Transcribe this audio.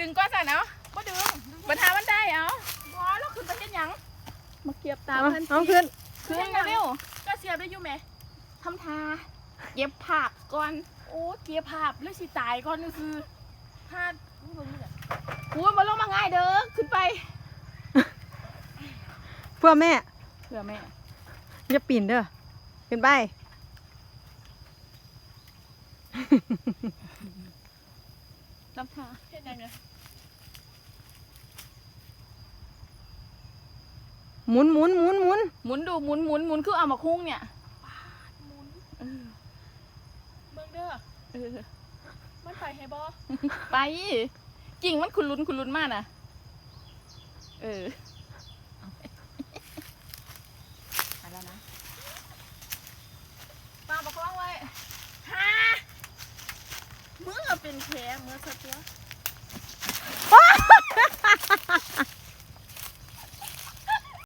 ดึงก้อนสันเอาบ่ดึงปัญหามันได้เอาบ่แล้วขึ้นไปเฮ็ดหยังมาเก็บตามเอาเพิ่นเอาขึ้นขึ้นเร็วก็เสียบได้อยู่แหมทำทาเก็บภาพก่อนโอ้เก็บภาพแล้วสิตายก่อนนี่คือพลาดอุ้ยบ่มีอะอุ้ยมาลงมาง่ายเด้อขึ้นไป เพื่อแม่เผื่อแม่อย่าปีนเด้อขึ้นไปทำทาเฮ็ดยังไงหมุนหมุนหมุนหมุนหมุนดูหมุนหมุนหมุนคือเอามาคุ้งเนี่ยหมุนเออเบิ่งเด้อเออมันไปให้บ่ไปจริงมันคุณลุ้นคุณลุ้นมากนะเออเอาแล้วนะปลาประคองไว้ฮะมึงอะเป็นแผลเมื่อสักตัว